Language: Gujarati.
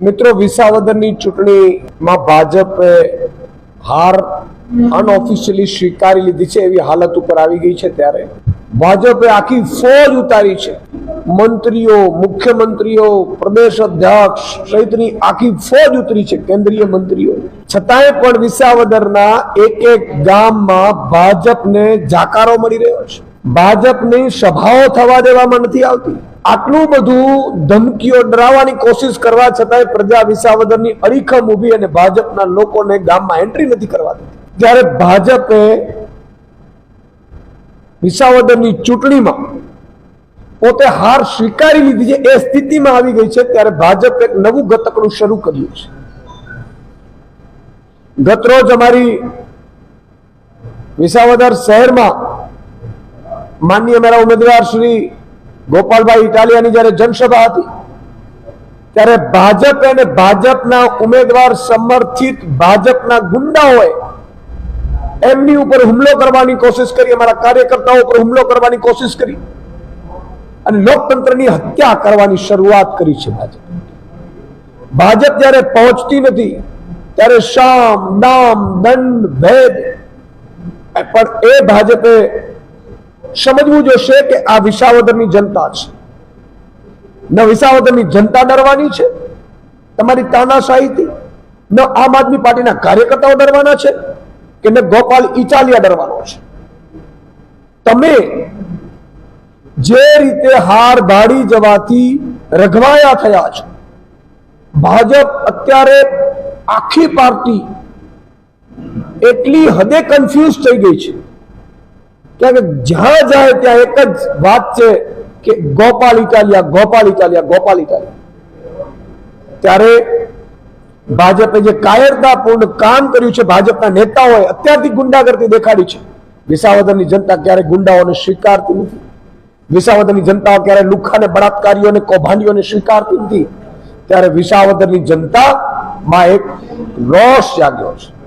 મિત્રો, વિસાવદરની ચૂંટણીમાં ભાજપે હાર અનઓફિશિયલી સ્વીકારી લીધી છે એવી હાલત ઉપર આવી ગઈ છે ત્યારે. ભાજપે આખી ફોજ ઉતારી છે. મંત્રીઓ, મુખ્યમંત્રીઓ, પ્રદેશ અધ્યક્ષ સહિતની આખી ફોજ ઉતરી છે કેન્દ્રીય મંત્રીઓ. છતાંય પણ વિસાવદરના એક એક ગામમાં ભાજપને જાકારો મળી રહ્યો છે. ભાજપની સભાઓ થવા દેવામાં નથી આવતી. આટલું બધું ધમકીઓ ડરાવવાની કોશિશ કરવા છતાંય પ્રજા વિસાવદરની અડીખમ ઊભી અને ભાજપના લોકોને ગામમાં એન્ટ્રી નથી કરવા દેતી. જ્યારે ભાજપે વિસાવદરની ચૂંટણીમાં પોતે હાર સ્વીકારી લીધી છે, એ સ્થિતિમાં આવી ગઈ છે, ત્યારે ભાજપ એક નવું ગતકડું શરૂ કર્યું છે. ગતરોજ અમારી વિસાવદર શહેરમાં માનનીય મારા ઉમેદવાર શ્રી ગોપાલભાઈ ઇટાલિયાની જ્યારે જનસભા હતી, ત્યારે ભાજપ અને ભાજપના ઉમેદવાર સમર્થિત ભાજપના ગુંડાઓએ એમની ઉપર હુમલો કરવાની કોશિશ કરી, અમારા કાર્યકર્તાઓ ઉપર હુમલો કરવાની કોશિશ કરી અને લોકતંત્રની હત્યા કરવાની શરૂઆત કરી છે ભાજપ. ભાજપ જ્યારે પહોંચતી નથી, ત્યારે શામ, દામ, દંડ, ભેદ, પણ એ ભાજપે સમજવું જોશે કે આ વિસાવદરની જનતા છે. ન વિસાવદરની જનતા ડરવાની છે, તમારી તાનાશાહીથી, ન આમ આદમી પાર્ટીના કાર્યકર્તાઓ ડરવાના છે, કે ન ગોપાલ ઇટાલિયા ડરવાનો છે. તમે જે રીતે હાર ભાડી જવાથી રઘવાયા થયા છે, ભાજપ અત્યારે આખી પાર્ટી એટલી હદે કન્ફ્યુઝ થઈ ગઈ છે. કે જ્યાં જાય ત્યાં એક જ વાત છે કે ગોપાલ ઇટાલિયા ગોપાલ ઇટાલિયા ગોપાલ ઇટાલિયા. ત્યારે ભાજપે જે કાયરતાપૂર્ણ કામ કર્યું છે, ભાજપના નેતાઓએ અત્યારથી ગુંડાગર્દી દેખાડી છે. વિસાવદરની જનતા ક્યારે ગુંડાઓને સ્વીકારતી નથી? વિસાવદરની જનતા ક્યારે લુખાને, બળાત્કારીઓને, કૌભાંડીઓને સ્વીકારતી નથી? ત્યારે વિસાવદરની જનતામાં એક રોષ જાગ્યો છે.